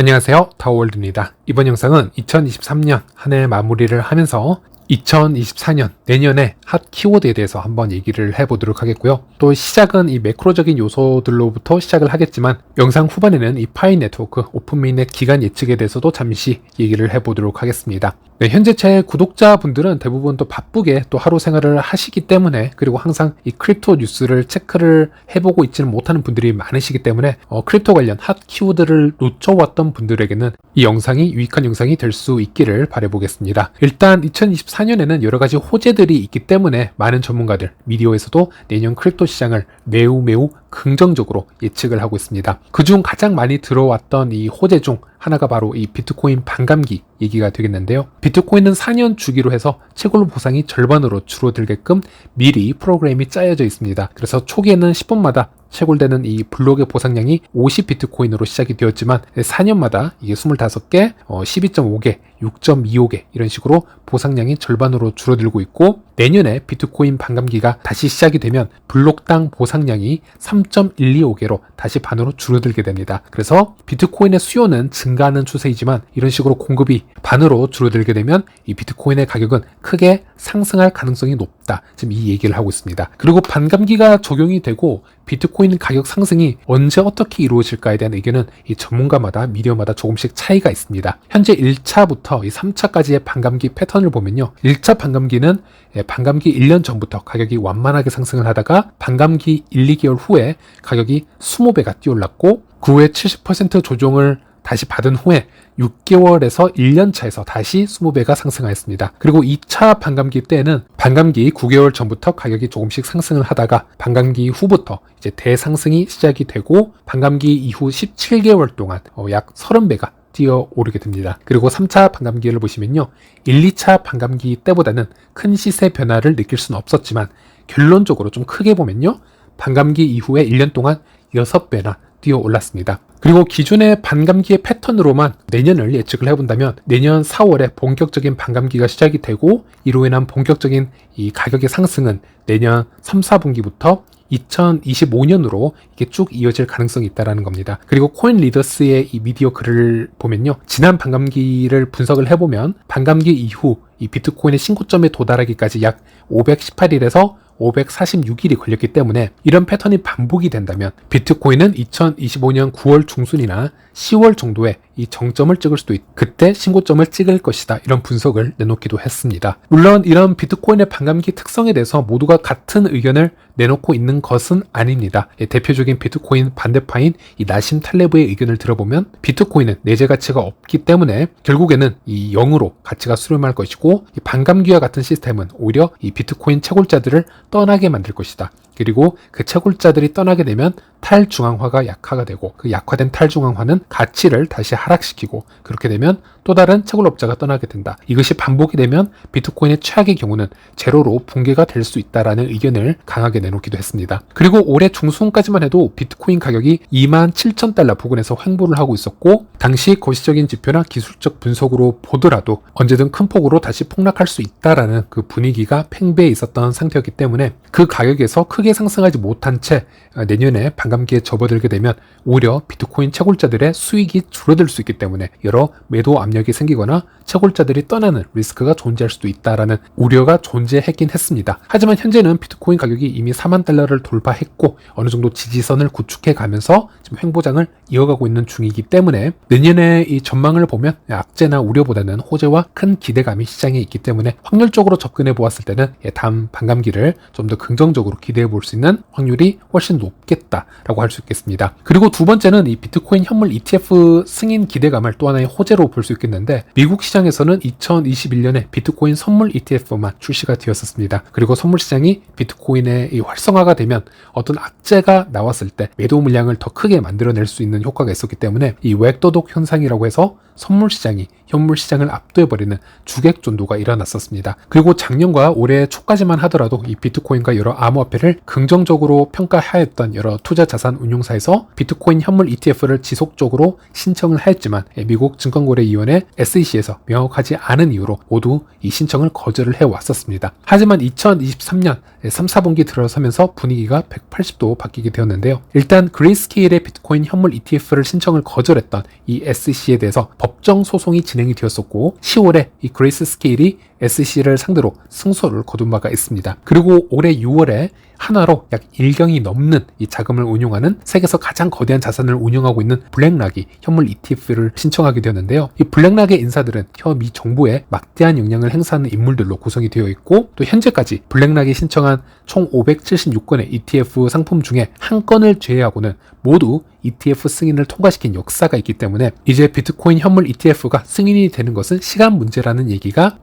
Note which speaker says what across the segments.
Speaker 1: 안녕하세요. 타워월드입니다. 이번 영상은 2023년 한 해 마무리를 하면서 2024년 내년에 핫 키워드에 대해서 한번 얘기를 해보도록 하겠고요. 또 시작은 이 매크로적인 요소들로부터 시작을 하겠지만 영상 후반에는 이 파이 네트워크 오픈메인넷 기간 예측에 대해서도 잠시 얘기를 해보도록 하겠습니다. 네, 현재 제 구독자분들은 대부분 또 바쁘게 또 하루 생활을 하시기 때문에 그리고 항상 이 크립토 뉴스를 체크를 해보고 있지는 못하는 분들이 많으시기 때문에 어, 크립토 관련 핫 키워드를 놓쳐왔던 분들에게는 이 영상이 유익한 영상이 될 수 있기를 바라보겠습니다. 일단 2024 년에는 여러 가지 호재들이 있기 때문에 많은 전문가들, 미디어에서도 내년 크립토 시장을 매우 매우 긍정적으로 예측을 하고 있습니다. 그중 가장 많이 들어왔던 이 호재 중 하나가 바로 이 비트코인 반감기 얘기가 되겠는데요. 비트코인은 4년 주기로 해서 채굴 보상이 절반으로 줄어들게끔 미리 프로그램이 짜여져 있습니다. 그래서 초기에는 10분마다 채굴되는 이 블록의 보상량이 50 비트코인으로 시작이 되었지만 4년마다 이게 25개, 어, 12.5개, 6.25개 이런 식으로 보상량이 절반으로 줄어들고 있고 내년에 비트코인 반감기가 다시 시작이 되면 블록당 보상량이 3.125개로 다시 반으로 줄어들게 됩니다. 그래서 비트코인의 수요는 증가하는 추세이지만 이런 식으로 공급이 반으로 줄어들게 되면 이 비트코인의 가격은 크게 상승할 가능성이 높다. 지금 이 얘기를 하고 있습니다. 그리고 반감기가 적용이 되고 비트코인 가격 상승이 언제 어떻게 이루어질까에 대한 의견은 이 전문가마다 미디어마다 조금씩 차이가 있습니다. 현재 1차부터 이 3차까지의 반감기 패턴을 보면요. 1차 반감기는 예, 반감기 1년 전부터 가격이 완만하게 상승을 하다가 반감기 1, 2개월 후에 가격이 20배가 뛰어올랐고 그 후에 70% 조정을 다시 받은 후에 6개월에서 1년 차에서 다시 20배가 상승하였습니다. 그리고 2차 반감기 때는 반감기 9개월 전부터 가격이 조금씩 상승을 하다가 반감기 후부터 이제 대상승이 시작이 되고 반감기 이후 17개월 동안 어, 약 30배가 뛰어 오르게 됩니다. 그리고 3차 반감기를 보시면요. 1, 2차 반감기 때보다는 큰 시세 변화를 느낄 수는 없었지만 결론적으로 좀 크게 보면요. 반감기 이후에 1년 동안 6배나 뛰어 올랐습니다. 그리고 기존의 반감기의 패턴으로만 내년을 예측을 해본다면 내년 4월에 본격적인 반감기가 시작이 되고 이로 인한 본격적인 이 가격의 상승은 내년 3, 4분기부터 2025년으로 이게 쭉 이어질 가능성이 있다라는 겁니다. 그리고 코인 리더스의 이 미디어 글을 보면요. 지난 반감기를 분석을 해보면 반감기 이후 이 비트코인의 신고점에 도달하기까지 약 518일에서 546일이 걸렸기 때문에 이런 패턴이 반복이 된다면 비트코인은 2025년 9월 중순이나 10월 정도에 이 정점을 찍을 수도 있, 그때 신고점을 찍을 것이다. 이런 분석을 내놓기도 했습니다. 물론 이런 비트코인의 반감기 특성에 대해서 모두가 같은 의견을 내놓고 있는 것은 아닙니다. 예, 대표적인 비트코인 반대파인 이 나심 탈레브의 의견을 들어보면 비트코인은 내재 가치가 없기 때문에 결국에는 이 0으로 가치가 수렴할 것이고 이 반감기와 같은 시스템은 오히려 이 비트코인 채굴자들을 떠나게 만들 것이다. 그리고 그 채굴자들이 떠나게 되면 탈중앙화가 약화가 되고 그 약화된 탈중앙화는 가치를 다시 하락시키고 그렇게 되면 또 다른 채굴업자가 떠나게 된다. 이것이 반복이 되면 비트코인의 최악의 경우는 제로로 붕괴가 될 수 있다라는 의견을 강하게 내놓기도 했습니다. 그리고 올해 중순까지만 해도 비트코인 가격이 2만 7천 달러 부근에서 횡보를 하고 있었고 당시 거시적인 지표나 기술적 분석으로 보더라도 언제든 큰 폭으로 다시 폭락할 수 있다라는 그 분위기가 팽배해 있었던 상태였기 때문에 그 가격에서 크게 상승하지 못한 채 내년에 반감기에 접어들게 되면 오히려 비트코인 채굴자들의 수익이 줄어들 수 있기 때문에 여러 매도 압력이 생기거나 채굴자들이 떠나는 리스크가 존재할 수도 있다라는 우려가 존재했긴 했습니다. 하지만 현재는 비트코인 가격이 이미 4만 달러를 돌파했고 어느 정도 지지선을 구축해 가면서 지금 횡보장을 이어가고 있는 중이기 때문에 내년에 이 전망을 보면 악재나 우려보다는 호재와 큰 기대감이 시장에 있기 때문에 확률적으로 접근해 보았을 때는 다음 반감기를 좀 더 긍정적으로 기대해 볼 수 있는 확률이 훨씬 높겠다라고 할 수 있겠습니다. 그리고 두 번째는 이 비트코인 현물 ETF 승인 기대감을 또 하나의 호재로 볼 수 있겠는데 미국 시장에서는 2021년에 비트코인 선물 ETF만 출시가 되었었습니다. 그리고 선물 시장이 비트코인의 활성화가 되면 어떤 악재가 나왔을 때 매도 물량을 더 크게 만들어낼 수 있는 효과가 있었기 때문에 이 웩도독 현상이라고 해서 선물 시장이 현물 시장을 압도해버리는 주객 전도가 일어났었습니다. 그리고 작년과 올해 초까지만 하더라도 이 비트코인과 여러 암호화폐를 긍정적으로 평가하였던 여러 투자 자산 운용사에서 비트코인 현물 ETF를 지속적으로 신청을 하였지만 미국 증권거래위원회 SEC에서 명확하지 않은 이유로 모두 이 신청을 거절을 해왔었습니다. 하지만 2023년 3, 4분기 들어서면서 분위기가 180도 바뀌게 되었는데요. 일단 그레이스케일의 비트코인 현물 ETF를 신청을 거절했던 이 SC에 대해서 법정 소송이 진행 이 되었었고 10월에 이 그레이스 스케일이 SC를 상대로 승소를 거둔 바가 있습니다. 그리고 올해 6월에 하나로 약 1경이 넘는 이 자금을 운용하는 세계에서 가장 거대한 자산을 운영하고 있는 블랙락이 현물 ETF를 신청하게 되었는데요. 이 블랙락의 인사들은 현 미 정부에 막대한 영향을 행사하는 인물들로 구성이 되어 있고 또 현재까지 블랙락이 신청한 총 576건의 ETF 상품 중에 한 건을 제외하고는 모두 ETF 승인을 통과시킨 역사가 있기 때문에 이제 비트코인 현물 ETF가 승인이 되는 것은 시간 문제라는 얘기가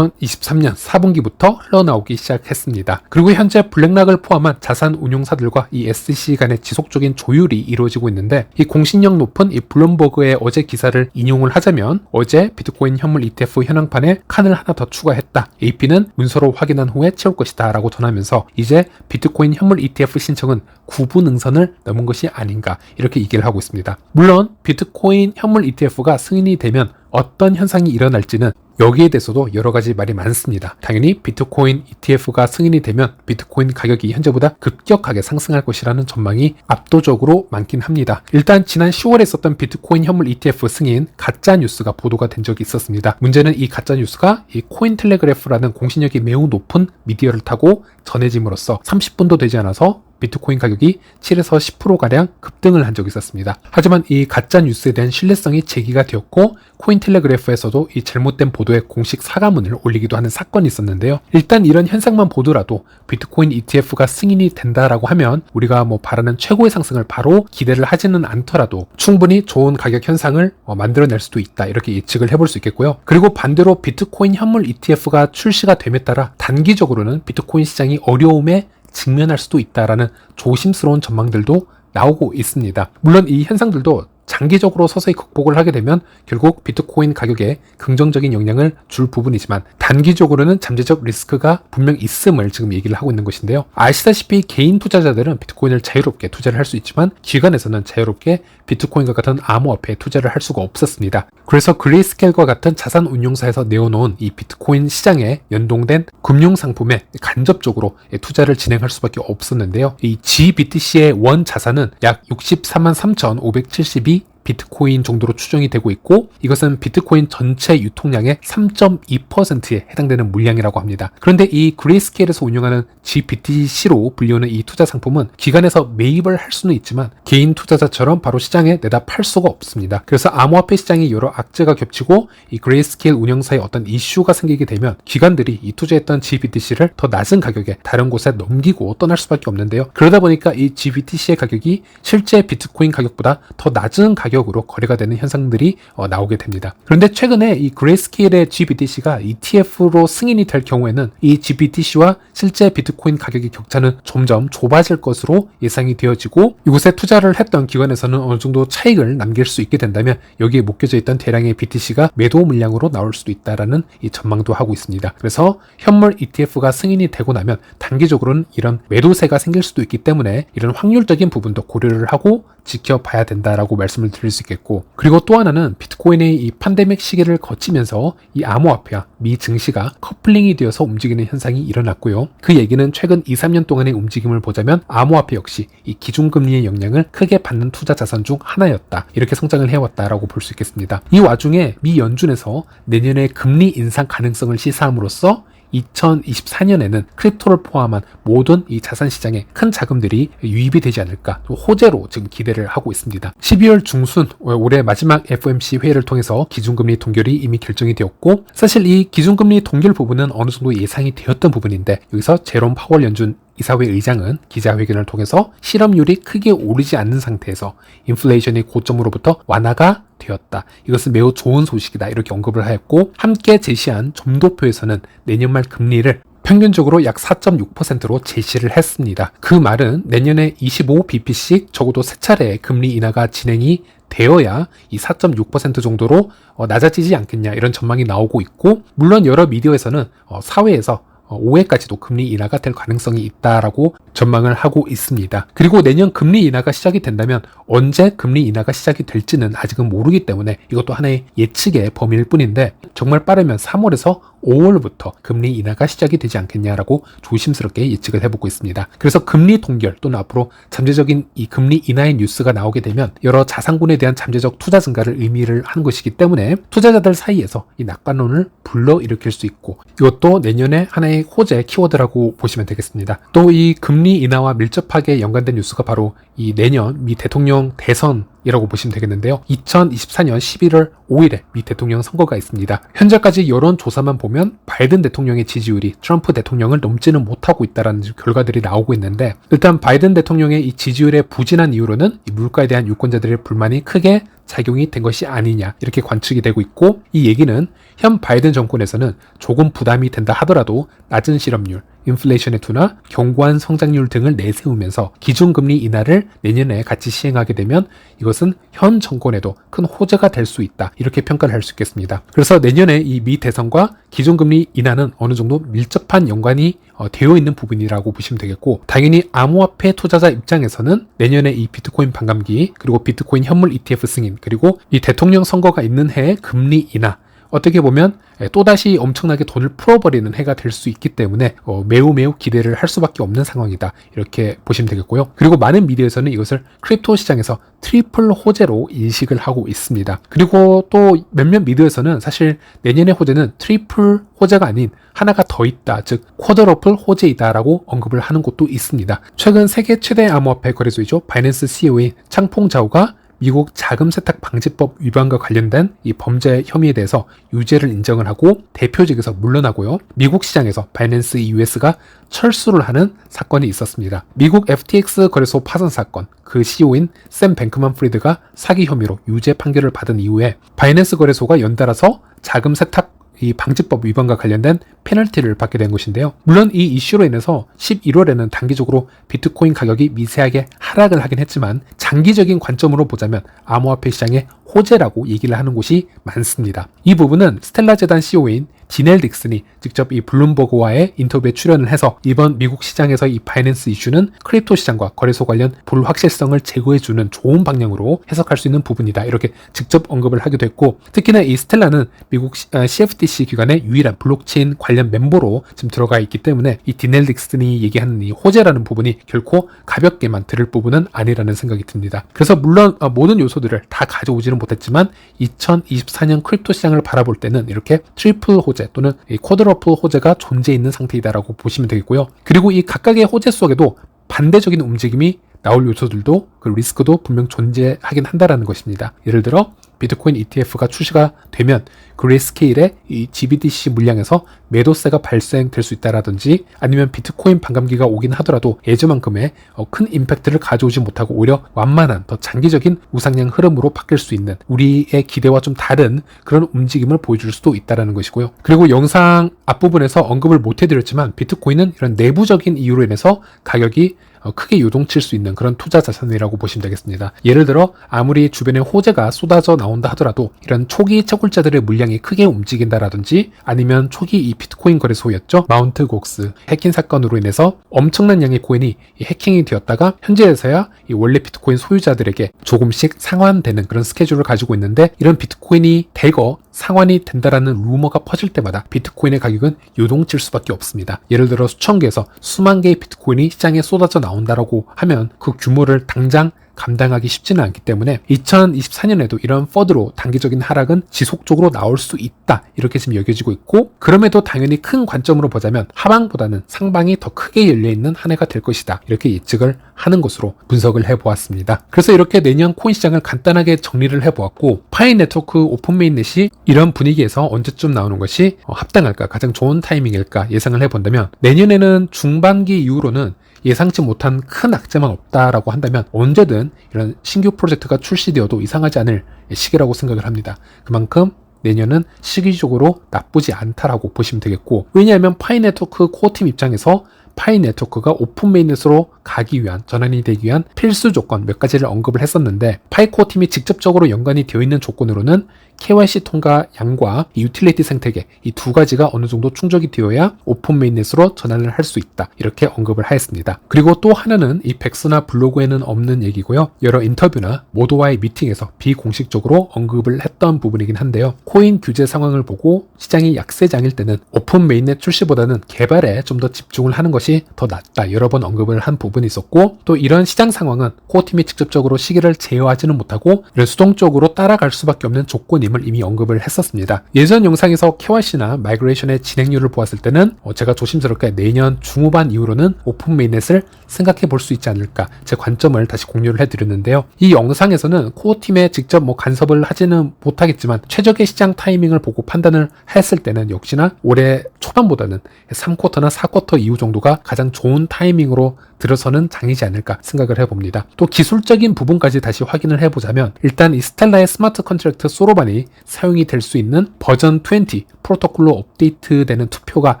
Speaker 1: 2023년 4분기부터 흘러나오기 시작했습니다. 그리고 현재 블랙락을 포함한 자산 운용사들과 이 SEC 간의 지속적인 조율이 이루어지고 있는데 이 공신력 높은 이 블룸버그의 어제 기사를 인용을 하자면 어제 비트코인 현물 ETF 현황판에 칸을 하나 더 추가했다. AP는 문서로 확인한 후에 채울 것이다 라고 전하면서 이제 비트코인 현물 ETF 신청은 구분 능선을 넘은 것이 아닌가 이렇게 얘기를 하고 있습니다. 물론 비트코인 현물 ETF가 승인이 되면 어떤 현상이 일어날지는 여기에 대해서도 여러 가지 말이 많습니다. 당연히 비트코인 ETF가 승인이 되면 비트코인 가격이 현재보다 급격하게 상승할 것이라는 전망이 압도적으로 많긴 합니다. 일단 지난 10월에 있었던 비트코인 현물 ETF 승인 가짜 뉴스가 보도가 된 적이 있었습니다. 문제는 이 가짜 뉴스가 이 코인 텔레그래프라는 공신력이 매우 높은 미디어를 타고 전해짐으로써 30분도 되지 않아서 비트코인 가격이 7에서 10%가량 급등을 한 적이 있었습니다. 하지만 이 가짜 뉴스에 대한 신뢰성이 제기가 되었고 코인텔레그래프에서도 이 잘못된 보도에 공식 사과문을 올리기도 하는 사건이 있었는데요. 일단 이런 현상만 보더라도 비트코인 ETF가 승인이 된다라고 하면 우리가 뭐 바라는 최고의 상승을 바로 기대를 하지는 않더라도 충분히 좋은 가격 현상을 어, 만들어낼 수도 있다 이렇게 예측을 해볼 수 있겠고요. 그리고 반대로 비트코인 현물 ETF가 출시가 됨에 따라 단기적으로는 비트코인 시장이 어려움에 직면할 수도 있다라는 조심스러운 전망들도 나오고 있습니다. 물론 이 현상들도 장기적으로 서서히 극복을 하게 되면 결국 비트코인 가격에 긍정적인 영향을 줄 부분이지만 단기적으로는 잠재적 리스크가 분명 있음을 지금 얘기를 하고 있는 것인데요. 아시다시피 개인 투자자들은 비트코인을 자유롭게 투자를 할 수 있지만 기관에서는 자유롭게 비트코인과 같은 암호화폐에 투자를 할 수가 없었습니다. 그래서 그레이스케일과 같은 자산 운용사에서 내어놓은 이 비트코인 시장에 연동된 금융 상품에 간접적으로 투자를 진행할 수밖에 없었는데요. 이 GBTC의 원 자산은 약 63만 3,572 비트코인 정도로 추정이 되고 있고 이것은 비트코인 전체 유통량의 3.2%에 해당되는 물량이라고 합니다. 그런데 이 그레이스케일에서 운영하는 GBTC로 불리우는 이 투자 상품은 기관에서 매입을 할 수는 있지만 개인 투자자처럼 바로 시장에 내다 팔 수가 없습니다. 그래서 암호화폐 시장이 여러 악재가 겹치고 이 그레이스케일 운영사에 어떤 이슈가 생기게 되면 기관들이 이 투자했던 GBTC를 더 낮은 가격에 다른 곳에 넘기고 떠날 수밖에 없는데요. 그러다 보니까 이 GBTC의 가격이 실제 비트코인 가격보다 더 낮은 가격 가격으로 거래가 되는 현상들이 어, 나오게 됩니다. 그런데 최근에 이 그레이스케일의 GBTC가 ETF로 승인이 될 경우에는 이 GBTC와 실제 비트코인 가격의 격차는 점점 좁아질 것으로 예상이 되어지고 이곳에 투자를 했던 기관에서는 어느 정도 차익을 남길 수 있게 된다면 여기에 묶여져 있던 대량의 BTC가 매도 물량으로 나올 수도 있다라는 이 전망도 하고 있습니다. 그래서 현물 ETF가 승인이 되고 나면 단기적으로는 이런 매도세가 생길 수도 있기 때문에 이런 확률적인 부분도 고려를 하고 지켜봐야 된다라고 말씀을 드릴 수 있겠고 그리고 또 하나는 비트코인의 이 팬데믹 시기를 거치면서 이 암호화폐와 미 증시가 커플링이 되어서 움직이는 현상이 일어났고요. 그 얘기는 최근 2, 3년 동안의 움직임을 보자면 암호화폐 역시 이 기준금리의 영향을 크게 받는 투자 자산 중 하나였다. 이렇게 성장을 해왔다라고 볼 수 있겠습니다. 이 와중에 미 연준에서 내년에 금리 인상 가능성을 시사함으로써 2024년에는 크립토를 포함한 모든 이 자산 시장에 큰 자금들이 유입이 되지 않을까 호재로 지금 기대를 하고 있습니다. 12월 중순 올해 마지막 FOMC 회의를 통해서 기준금리 동결이 이미 결정이 되었고 사실 이 기준금리 동결 부분은 어느 정도 예상이 되었던 부분인데 여기서 제롬 파월 연준 이사회 의장은 기자회견을 통해서 실업률이 크게 오르지 않는 상태에서 인플레이션이 고점으로부터 완화가 되었다. 이것은 매우 좋은 소식이다. 이렇게 언급을 하였고 함께 제시한 점도표에서는 내년 말 금리를 평균적으로 약 4.6%로 제시를 했습니다. 그 말은 내년에 25bp씩 적어도 세 차례 금리 인하가 진행이 되어야 이 4.6% 정도로 어, 낮아지지 않겠냐 이런 전망이 나오고 있고 물론 여러 미디어에서는 어, 사회에서 5회까지도 금리 인하가 될 가능성이 있다라고 전망을 하고 있습니다. 그리고 내년 금리 인하가 시작이 된다면 언제 금리 인하가 시작이 될지는 아직은 모르기 때문에 이것도 하나의 예측의 범위일 뿐인데 정말 빠르면 3월에서 5월부터 금리 인하가 시작이 되지 않겠냐라고 조심스럽게 예측을 해보고 있습니다. 그래서 금리 동결 또는 앞으로 잠재적인 이 금리 인하의 뉴스가 나오게 되면 여러 자산군에 대한 잠재적 투자 증가를 의미를 하는 것이기 때문에 투자자들 사이에서 이 낙관론을 불러일으킬 수 있고 이것도 내년에 하나의 호재 키워드라고 보시면 되겠습니다. 또 이 금리 인하와 밀접하게 연관된 뉴스가 바로 이 내년 미 대통령 대선이라고 보시면 되겠는데요. 2024년 11월 5일에 미 대통령 선거가 있습니다. 현재까지 여론 조사만 보면 바이든 대통령의 지지율이 트럼프 대통령을 넘지는 못하고 있다는 결과들이 나오고 있는데 일단 바이든 대통령의 이 지지율의 부진한 이유로는 이 물가에 대한 유권자들의 불만이 크게 작용이 된 것이 아니냐 이렇게 관측이 되고 있고 이 얘기는 현 바이든 정권에서는 조금 부담이 된다 하더라도 낮은 실업률, 인플레이션의 둔화, 견고한 성장률 등을 내세우면서 기준금리 인하를 내년에 같이 시행하게 되면 이것은 현 정권에도 큰 호재가 될 수 있다 이렇게 평가를 할 수 있겠습니다. 그래서 내년에 이 미 대선과 기준금리 인하는 어느 정도 밀접한 연관이 어, 되어 있는 부분이라고 보시면 되겠고 당연히 암호화폐 투자자 입장에서는 내년에 이 비트코인 반감기 그리고 비트코인 현물 ETF 승인 그리고 이 대통령 선거가 있는 해에 금리 인하 어떻게 보면 또다시 엄청나게 돈을 풀어버리는 해가 될 수 있기 때문에 어, 매우 매우 기대를 할 수밖에 없는 상황이다. 이렇게 보시면 되겠고요. 그리고 많은 미디어에서는 이것을 크립토 시장에서 트리플 호재로 인식을 하고 있습니다. 그리고 또 몇몇 미디어에서는 사실 내년의 호재는 트리플 호재가 아닌 하나가 더 있다. 즉 쿼드러플 호재이다라고 언급을 하는 곳도 있습니다. 최근 세계 최대 암호화폐 거래소이죠. 바이낸스 CEO인 창퐁 자오가 미국 자금 세탁 방지법 위반과 관련된 이 범죄 혐의에 대해서 유죄를 인정을 하고 대표직에서 물러나고요. 미국 시장에서 바이낸스 US가 철수를 하는 사건이 있었습니다. 미국 FTX 거래소 파산 사건, 그 CEO인 샘 뱅크만 프리드가 사기 혐의로 유죄 판결을 받은 이후에 바이낸스 거래소가 연달아서 자금 세탁 이 방지법 위반과 관련된 페널티를 받게 된 것인데요. 물론 이 이슈로 인해서 11월에는 단기적으로 비트코인 가격이 미세하게 하락을 하긴 했지만 장기적인 관점으로 보자면 암호화폐 시장의 호재라고 얘기를 하는 곳이 많습니다. 이 부분은 스텔라 재단 CEO인 디넬 딕슨이 직접 이 블룸버그와의 인터뷰에 출연을 해서 이번 미국 시장에서 이 바이낸스 이슈는 크립토 시장과 거래소 관련 불확실성을 제거해주는 좋은 방향으로 해석할 수 있는 부분이다. 이렇게 직접 언급을 하기도 했고 특히나 이 스텔라는 미국 CFTC 아, 기관의 유일한 블록체인 관련 멤버로 지금 들어가 있기 때문에 이 디넬 딕슨이 얘기하는 이 호재라는 부분이 결코 가볍게만 들을 부분은 아니라는 생각이 듭니다. 그래서 물론 아, 모든 요소들을 다 가져오지는 못했지만 2024년 크립토 시장을 바라볼 때는 이렇게 트리플 호재 또는 쿼드러플 호재가 존재 있는 상태이다라고 보시면 되겠고요. 그리고 이 각각의 호재 속에도 반대적인 움직임이 나올 요소들도 그 리스크도 분명 존재하긴 한다라는 것입니다. 예를 들어 비트코인 ETF가 출시가 되면 그레이스케일의 이 GBDC 물량에서 매도세가 발생될 수 있다라든지 아니면 비트코인 반감기가 오긴 하더라도 예전만큼의 어, 큰 임팩트를 가져오지 못하고 오히려 완만한 더 장기적인 우상향 흐름으로 바뀔 수 있는 우리의 기대와 좀 다른 그런 움직임을 보여줄 수도 있다라는 것이고요. 그리고 영상 앞부분에서 언급을 못 해드렸지만 비트코인은 이런 내부적인 이유로 인해서 가격이 어, 크게 요동칠 수 있는 그런 투자 자산이라고 보시면 되겠습니다. 예를 들어 아무리 주변에 호재가 쏟아져 나온다 하더라도 이런 초기 채굴자들의 물량이 크게 움직인다라든지 아니면 초기 이 비트코인 거래소였죠. 마운트 곡스 해킹 사건으로 인해서 엄청난 양의 코인이 해킹이 되었다가 현재에서야 이 원래 비트코인 소유자들에게 조금씩 상환되는 그런 스케줄을 가지고 있는데 이런 비트코인이 대거 상환이 된다라는 루머가 퍼질 때마다 비트코인의 가격은 요동칠 수밖에 없습니다. 예를 들어 수천 개에서 수만 개의 비트코인이 시장에 쏟아져 나온 다라고 하면 그 규모를 당장 감당하기 쉽지는 않기 때문에 2024년에도 이런 퍼드로 단기적인 하락은 지속적으로 나올 수 있다. 이렇게 지금 여겨지고 있고 그럼에도 당연히 큰 관점으로 보자면 하방보다는 상방이 더 크게 열려있는 한 해가 될 것이다. 이렇게 예측을 하는 것으로 분석을 해보았습니다. 그래서 이렇게 내년 코인 시장을 간단하게 정리를 해보았고 파이 네트워크 오픈 메인넷이 이런 분위기에서 언제쯤 나오는 것이 합당할까 가장 좋은 타이밍일까 예상을 해본다면 내년에는 중반기 이후로는 예상치 못한 큰 악재만 없다라고 한다면 언제든 이런 신규 프로젝트가 출시되어도 이상하지 않을 시기라고 생각을 합니다. 그만큼 내년은 시기적으로 나쁘지 않다라고 보시면 되겠고 왜냐하면 파이 네트워크 코어팀 입장에서 파이 네트워크가 오픈 메인넷으로 가기 위한 전환이 되기 위한 필수 조건 몇 가지를 언급을 했었는데 파이코어 팀이 직접적으로 연관이 되어 있는 조건으로는 KYC 통과 양과 이 유틸리티 생태계 이 두 가지가 어느 정도 충족이 되어야 오픈 메인넷으로 전환을 할 수 있다 이렇게 언급을 하였습니다. 그리고 또 하나는 이 백스나 블로그에는 없는 얘기고요. 여러 인터뷰나 모두와의 미팅에서 비공식적으로 언급을 했던 부분이긴 한데요. 코인 규제 상황을 보고 시장이 약세장일 때는 오픈 메인넷 출시보다는 개발에 좀 더 집중을 하는 것이 더 낫다 여러 번 언급을 한 부분 이 있었고 또 이런 시장 상황은 코어 팀이 직접적으로 시기를 제어하지는 못하고 이런 수동적으로 따라갈 수밖에 없는 조건임을 이미 언급을 했었습니다. 예전 영상에서 KYC나 마이그레이션의 진행률을 보았을 때는 어, 제가 조심스럽게 내년 중후반 이후로는 오픈 메인넷을 생각해 볼 수 있지 않을까 제 관점을 다시 공유를 해드렸는데요. 이 영상에서는 코어 팀에 직접 뭐 간섭을 하지는 못하겠지만 최적의 시장 타이밍을 보고 판단을 했을 때는 역시나 올해 초반보다는 3쿼터나 4쿼터 이후 정도가 가장 좋은 타이밍으로 들어서는 장이지 않을까 생각을 해봅니다. 또 기술적인 부분까지 다시 확인을 해보자면 일단 이 스텔라의 스마트 컨트랙트 소로반이 사용이 될 수 있는 버전 20 프로토콜로 업데이트되는 투표가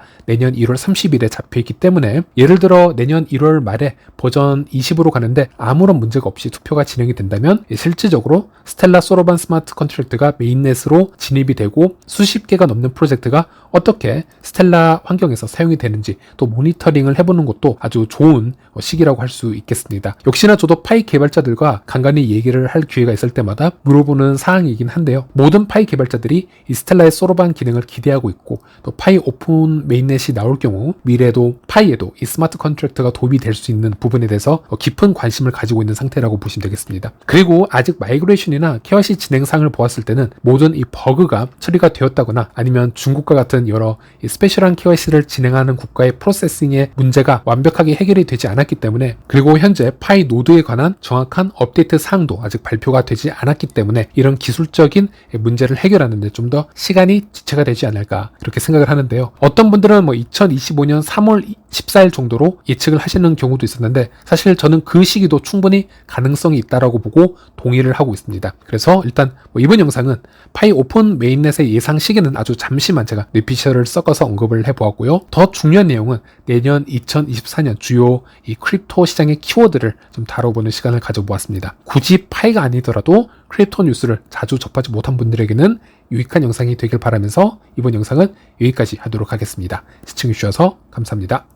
Speaker 1: 내년 1월 30일에 잡혀 있기 때문에 예를 들어 내년 1월 말에 버전 20으로 가는데 아무런 문제가 없이 투표가 진행이 된다면 실질적으로 스텔라 소로반 스마트 컨트랙트가 메인넷으로 진입이 되고 수십 개가 넘는 프로젝트가 어떻게 스텔라 환경에서 사용이 되는지 또 모니터링을 해보는 것도 아주 좋은 시기라고 할 수 있겠습니다. 역시나 저도 파이 개발자들과 간간히 얘기를 할 기회가 있을 때마다 물어보는 사항이긴 한데요. 모든 파이 개발자들이 이 스텔라의 소로반 기능을 기대하고 있고 또 파이 오픈 메인넷이 나올 경우 미래에도 파이에도 이 스마트 컨트랙트가 도움이 될 수 있는 부분에 대해서 깊은 관심을 가지고 있는 상태라고 보시면 되겠습니다. 그리고 아직 마이그레이션이나 KYC 진행상을 보았을 때는 모든 이 버그가 처리가 되었다거나 아니면 중국과 같은 여러 이 스페셜한 KYC를 진행하는 국가의 프로세싱의 문제가 완벽하게 해결이 되지 않았기 때문에 그리고 현재 파이 노드에 관한 정확한 업데이트 사항도 아직 발표가 되지 않았기 때문에 이런 기술적인 문제를 해결하는데 좀 더 시간이 지체가 되지 않을까 이렇게 생각을 하는데요. 어떤 분들은 뭐 2025년 3월 14일 정도로 예측을 하시는 경우도 있었는데 사실 저는 그 시기도 충분히 가능성이 있다라고 보고 동의를 하고 있습니다. 그래서 일단 뭐 이번 영상은 파이 오픈 메인넷의 예상 시기는 아주 잠시만 제가 리피셔를 섞어서 언급을 해보았고요. 더 중요한 내용은 내년 2024년 주요 이 크립토 시장의 키워드를 좀 다뤄보는 시간을 가져보았습니다. 굳이 파이가 아니더라도 크립토 뉴스를 자주 접하지 못한 분들에게는 유익한 영상이 되길 바라면서 이번 영상은 여기까지 하도록 하겠습니다. 시청해주셔서 감사합니다.